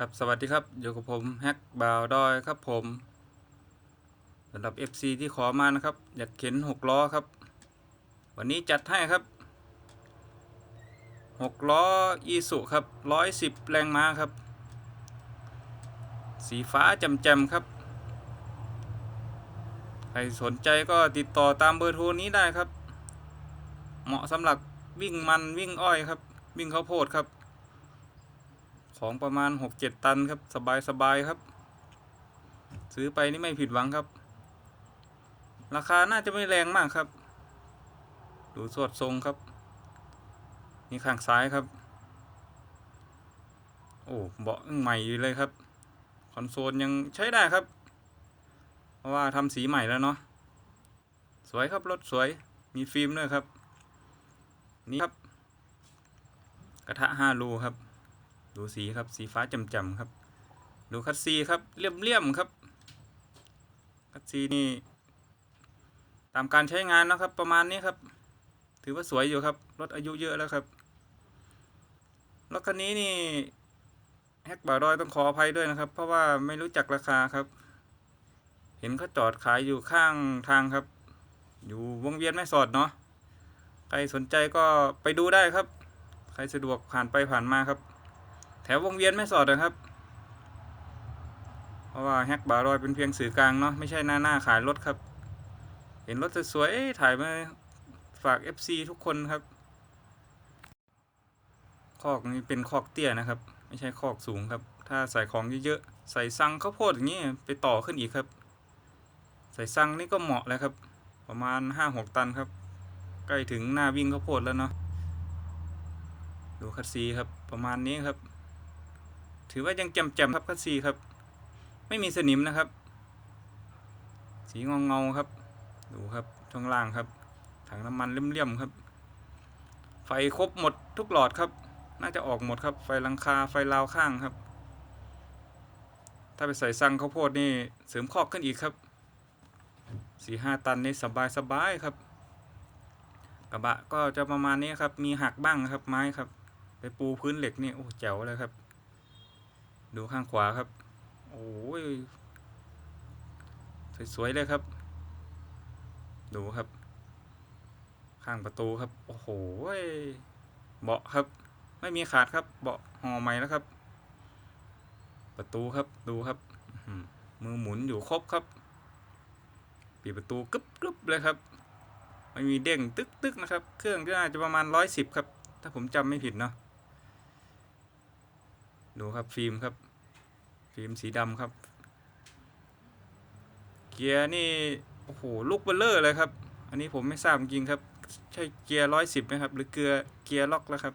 ครับสวัสดีครับอยู่กับผมแฮกบาวดอยครับผมสำหรับ FC ที่ขอมานะครับ อยากเข็นหกล้อครับ วันนี้จัดให้ครับหกล้ออีสุครับร้อยสิบแรงม้าครับ สีฟ้าแจ่มๆครับ ใครสนใจก็ติดต่อตามเบอร์โทรนี้ได้ครับ เหมาะสำหรับวิ่งมันวิ่งอ้อยครับ วิ่งข้าวโพดครับ ของประมาณหกเจ็ดตันครับ สบายสบายครับ ซื้อไปนี่ไม่ผิดหวังครับ ราคาน่าจะไม่แรงมากครับ ดูสวดทรงครับ นี่ข้างซ้ายครับ โอ้เบาะใหม่อยู่เลยครับ คอนโซลยังใช้ได้ครับ เพราะว่าทำสีใหม่แล้วเนาะ สวยครับรถสวย มีฟิล์มด้วยครับ นี่ครับ กระทะห้ารูครับ ดูสีครับสีฟ้าจำๆครับ ดูคัดซีครับเลี่ยมๆครับ คัดซีนี่ ตามการใช้งานนะครับ ประมาณนี้ครับ ถือว่าสวยอยู่ครับรถอายุเยอะแล้วครับรถคันนี้นี่แฮกบ่าวดอยต้องขออภัยด้วยนะครับ เพราะว่าไม่รู้จักราคาครับ เห็นเขาจอดขายอยู่ข้างทางครับ อยู่วงเวียนแม่สอดเนาะใครสนใจก็ไปดูได้ครับ ใครสะดวกผ่านไปผ่านมาครับ แถววงเวียนไม่สอดนะครับ เพราะว่าแฮกบารอยเป็นเพียงสื่อกลางเนาะไม่ใช่หน้าหน้าขายรถครับ เห็นรถสวยๆถ่ายมาฝาก FC ทุกคนครับ คอกนี้เป็นคอกเตี้ยนะครับ ไม่ใช่คอกสูงครับ ถ้าใส่ของเยอะๆใส่ซังข้าวโพดอย่างนี้ไปต่อขึ้นอีกครับ ใส่ซังนี่ก็เหมาะแล้วครับ ประมาณ5-6ตันครับ ใกล้ถึงหน้าวิ่งข้าวโพดแล้วเนาะดูคัดซีครับประมาณนี้ครับ ถือว่ายังแจ่มๆครับคัดซีครับ ไม่มีสนิมนะครับ สีเงาเงาๆครับ ดูครับช่วงล่างครับ ถังน้ำมันเลี่ยมๆครับ ไฟครบหมดทุกหลอดครับ น่าจะออกหมดครับ ไฟลังคาไฟราวข้างครับ ถ้าไปใส่ซังข้าวโพดนี่เสริมคอกขึ้นอีกครับสี่ห้าตันนี่สบายสบายครับ กระบะก็จะประมาณนี้ครับ มีหักบ้างครับไม้ครับ ไปปูพื้นเหล็กนี่โอ้แจ๋วเลยครับ ดูข้างขวาครับ โอ้ยสวยๆเลยครับ ดูครับ ข้างประตูครับ โอ้โหเบาะครับ ไม่มีขาดครับ เบาะห่อใหม่แล้วครับ ประตูครับ ดูครับ มือหมุนอยู่ครบครับ ปิดประตูกึ๊บกึ๊บเลยครับไม่มีเด้งตึกตึกนะครับ เครื่องก็น่าจะประมาณร้อยสิบครับ ถ้าผมจำไม่ผิดเนาะ ดูครับฟิล์มครับ ฟิล์มสีดำครับ เกียร์นี่โอ้โหลูกเบลเลอร์เลยครับ อันนี้ผมไม่ทราบจริงครับ ใช่เกียร์ร้อยสิบไหมครับ หรือเกียร์เกียร์ล็อกแล้วครับ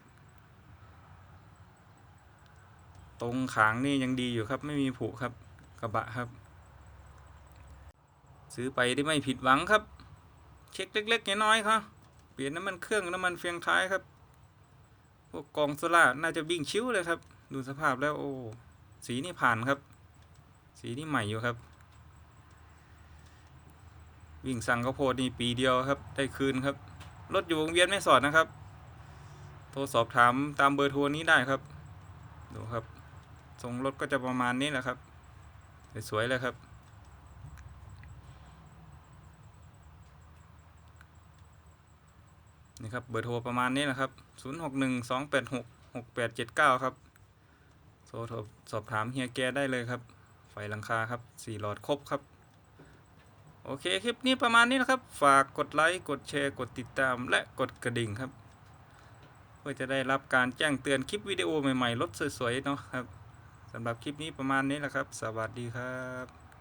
ตรงขางนี่ยังดีอยู่ครับ ไม่มีผุครับกระบะครับ ซื้อไปได้ไม่ผิดหวังครับ เช็คเล็กๆน้อยๆครับเปลี่ยนน้ำมันเครื่องน้ำมันเฟียงท้ายครับ พวกกองโซล่าน่าจะวิ่งชิวเลยครับ ดูสภาพแล้วโอ้ สีนี่ผ่านครับ สีนี่ใหม่อยู่ครับ วิ่งสั่งข้าวโพดนี่ปีเดียวครับ ได้คืนครับ รถอยู่วงเวียนไม่สอดนะครับ โทรสอบถามตามเบอร์โทรนี้ได้ครับ ดูครับทรงรถก็จะประมาณนี้แหละครับ สวยๆเลยครับนี่ครับเบอร์โทรประมาณนี้นะครับ 0 6 1 2 8 6 6 8 7 9 ครับ ทรสอบถามเฮียแกได้เลยครับ ไฟหลังคาครับ4หลอดครบครับ โอเคคลิปนี้ประมาณนี้นะครับ ฝากกดไลค์ กดแชร์ กดติดตาม และกดกระดิ่งครับ เพื่อจะได้รับการแจ้งเตือนคลิปวิดีโอใหม่ๆ รถสวยๆ เนาะครับสำหรับคลิปนี้ประมาณนี้แหละครับ สวัสดีครับ